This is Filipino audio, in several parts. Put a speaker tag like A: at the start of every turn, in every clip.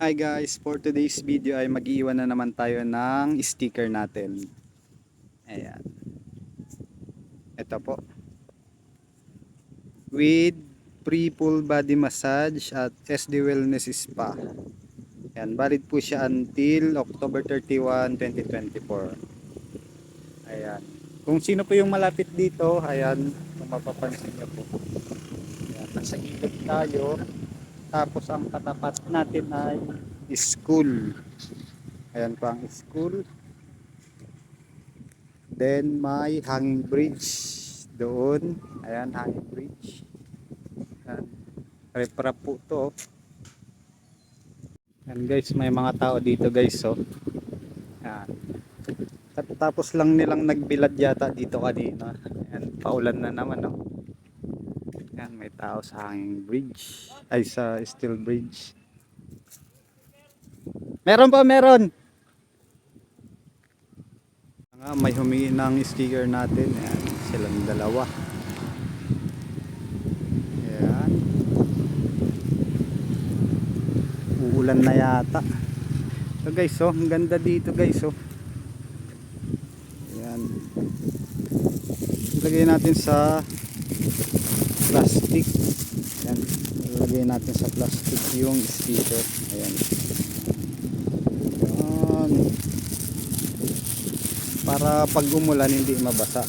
A: Hi guys, for today's video ay mag-iwan na naman tayo ng sticker natin. Ayan. Ito po. With free full body massage at SD Wellness Spa. Ayan, valid po siya until October 31, 2024. Ayan. Kung sino po yung malapit dito, ayan, kung mapapansin niyo po. Ayan, nasa gilid tayo. Tapos ang katapat natin ay school. Ayan po ang school. Then may hanging bridge doon. Ayan, hanging bridge. Ayan. Reprap po to. Ayan guys, may mga tao dito guys. So. Ayan. Tapos lang nilang nagbilad yata dito kanina. Ayan, paulan na naman. No? Ayan, may tao sa hanging bridge. Ay, sa steel bridge. Meron pa, meron. Nga, may humingi ng sticker natin. Ayan, silang dalawa. Ayan. Uulan na yata. So guys, oh, ang ganda dito guys, oh. Ayan. Ilagay natin sa plastic. Ayan. Ilagay natin sa plastic yung sticker. Ayan. Ayan. Para pag umulan hindi mabasa.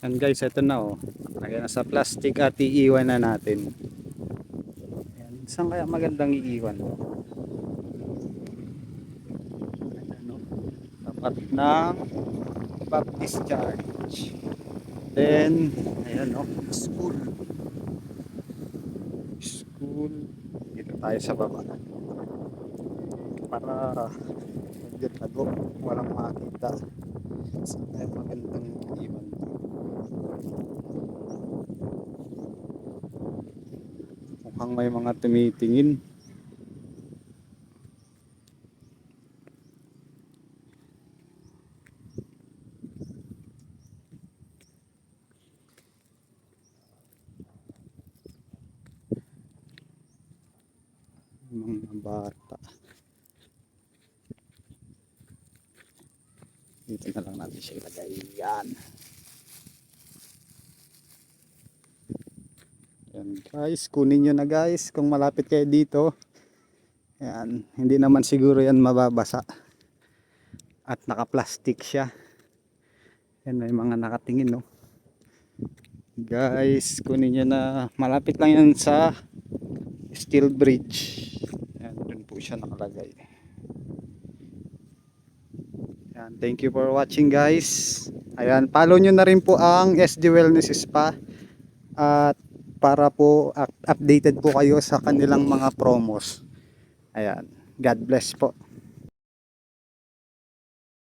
A: Ayan guys, ito na oh. Lagyan na sa plastic at iiwan na natin. Ayan. Saan kaya magandang iiwan? Tapat ng Baptist Church. Then, ayan oh, school. School. Dito tayo sa baba. Para medyo tago, walang makita. Saan kaya magandang iiwan? Mukhang may mga tumitingin. Mga bata. Dito na lang natin siya ilagay. Yan. Yan guys, kunin nyo na guys kung malapit kayo dito. Yan, hindi naman siguro yan mababasa. At naka-plastic siya. Yan may mga nakatingin no. Guys, kunin nyo na malapit lang yan sa steel bridge. Po siya nakalagay. Yan, thank you for watching guys. Ayan, follow nyo na rin po ang SD Wellness Spa. At para po up- updated po kayo sa kanilang mga promos. Ayan. God bless po.